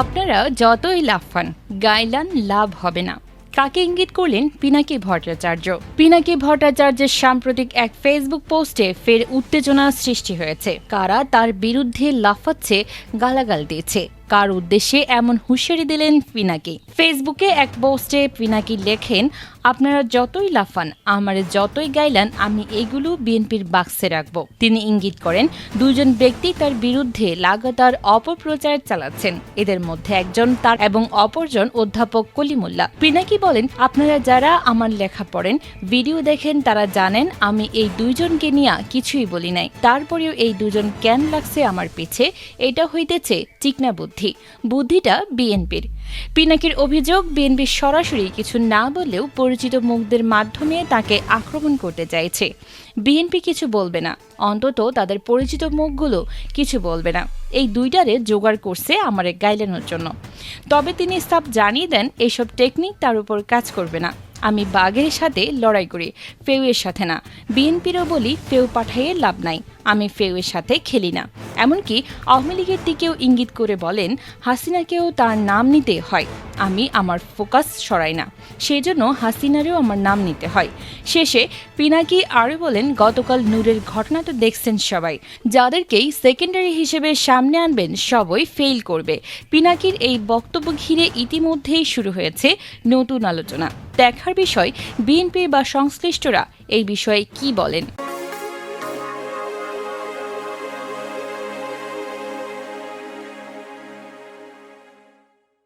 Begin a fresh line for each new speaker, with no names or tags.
আপনারা যতই লাফান গাইলান লাভ হবে না। কাকে ইঙ্গিত করলেন পিনাকি ভট্টাচার্য। পিনাকি ভট্টাচার্যের সাম্প্রতিক এক ফেসবুক পোস্টে ফের উত্তেজনা সৃষ্টি হয়েছে। কারা তার বিরুদ্ধে লাফাচ্ছে, গালাগাল দিয়েছে। কার উদ্দেশ্যে এমন হুঁশিয়ারি দিলেন পিনাকি? ফেসবুকে এক পোস্টে পিনাকি লেখেন, আপনারা যতই লাফান, আমারে যতই গাইলান, আমি এগুলো বিএনপির বাক্সে রাখব। তিনি ইঙ্গিত করেন দুজন ব্যক্তি তার বিরুদ্ধে লাগাতার অপপ্রচার চালাচ্ছেন। এদের মধ্যে একজন তার এবং অপরজন অধ্যাপক কলিমুল্লাহ। পিনাকি বলেন, আপনারা যারা আমার লেখা পড়েন, ভিডিও দেখেন, তারা জানেন, আমি এই দুইজনকে নিয়ে কিছুই বলি নাই। তারপরেও এই দুজন কেন লাগছে আমার পিছে? এটা হইতেছে চিকনা বুদ্ধি। বুদ্ধিটা বিএনপির। পিনাকির অভিযোগ, বিএনপি সরাসরি কিছু না বললেও পরিচিত মুখদের মাধ্যমে তাকে আক্রমণ করতে চাইছে। বিএনপি কিছু বলবে না। অন্তত তাদের পরিচিত মুখগুলো কিছু বলবে না। এই দুইটারে জোগাড় করছে আমারে গাইলানোর জন্য। তবে তিনি সাফ জানিয়ে দেন, এসব টেকনিক তার উপর কাজ করবে না। আমি বাঘের সাথে লড়াই করি, ফেউয়ের সাথে না। বিএনপিরও বলি, ফেউ পাঠাইয়ে লাভ নাই। আমি ফেউয়ের সাথে খেলি না। এমনকি আওয়ামী লীগের দিকেও ইঙ্গিত করে বলেন, হাসিনাকেও তার নাম নিতে হয়। আমি আমার ফোকাস সরাই না। সেজন্য হাসিনারেও আমার নাম নিতে হয়। শেষে পিনাকি আরও বলেন, গতকাল নূরের ঘটনা তো দেখছেন সবাই। যাদেরকেই সেকেন্ডারি হিসেবে সামনে আনবেন, সবই ফেল করবে। পিনাকির এই বক্তব্য ঘিরে ইতিমধ্যেই শুরু হয়েছে নতুন আলোচনা। দেখার বিষয় বিএনপি বা সংশ্লিষ্টরা এই বিষয়ে কি বলেন?